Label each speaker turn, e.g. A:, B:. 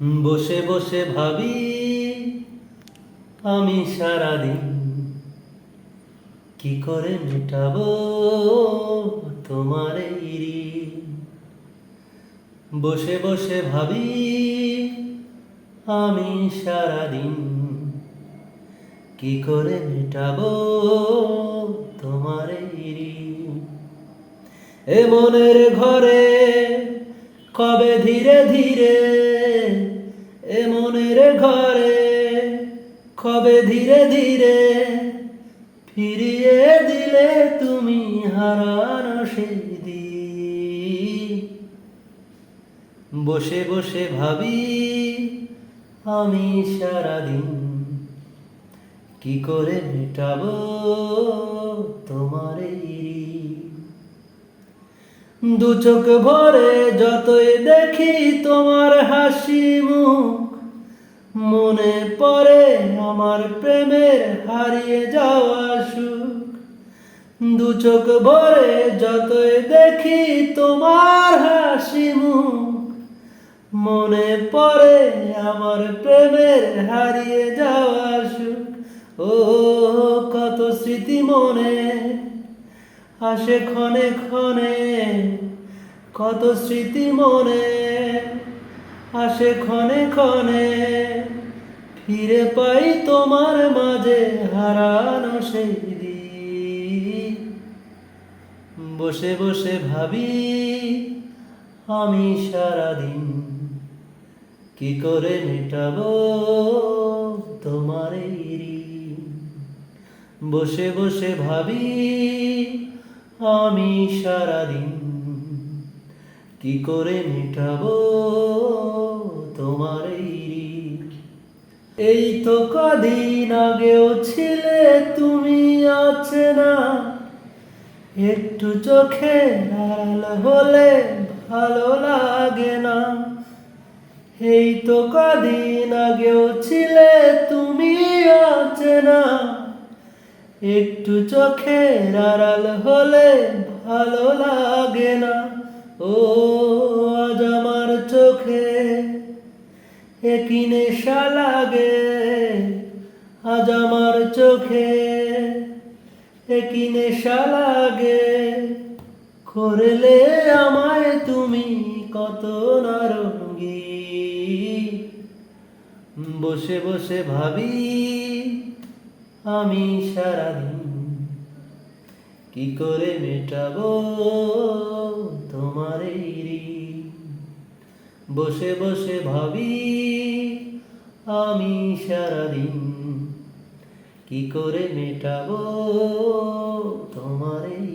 A: বসে বসে ভাবি, আমি সারাদিন কি করে মেটাব তোমার? বসে বসে ভাবি, আমি সারাদিন কি করে মেটাব তোমার? এ মনের ঘরে কবে ধীরে ধীরে ফিরিয়ে দিলে তুমি হারানো সেই দিন। বসে বসে ভাবি, আমি সারাদিন কি করে মেটাব তোমার দু চোখ ভরে যতই দেখি তোমার হাসি মুখ, মনে পড়ে আমার প্রেমের হারিয়ে যাওয়া দু চোখ ভরে যতই দেখি তোমার হাসি মুখ, মনে পড়ে আমার প্রেমের হারিয়ে যাওয়া সুখ। ও কত স্মৃতি মনে আসে ক্ষণে ক্ষণে, কত স্মৃতি মনে আসে ক্ষণে ক্ষণে। ফিরে পাই তোমার মাঝে হারানো সেই বসে বসে ভাবি, আমি সারাদিন কি করে মেটাব তোমার বসে বসে ভাবি, আমি সারাদিন কি করে মেটাব তোমার এই তো কদিন আগেও ছিলে, তুমি আছে না একটু চোখে আড়াল হলে ভালো লাগে না। এই তো কদিন আগেও ছিলে তুমি আছে না একটু চোখে আড়াল হলে ভালো লাগে না। ও, আজ আমার চোখে একই নেশা লাগে। আজ আমার চোখে একই নেশা লাগে? করলে আমায় তুমি কত নারঙ্গী? বসে বসে ভাবি, আমি সারাদিন কি করে মেটাবো তোমার এই বসে বসে ভাবি, আমি সারাদিন কি করে মেটাবো তোমার এই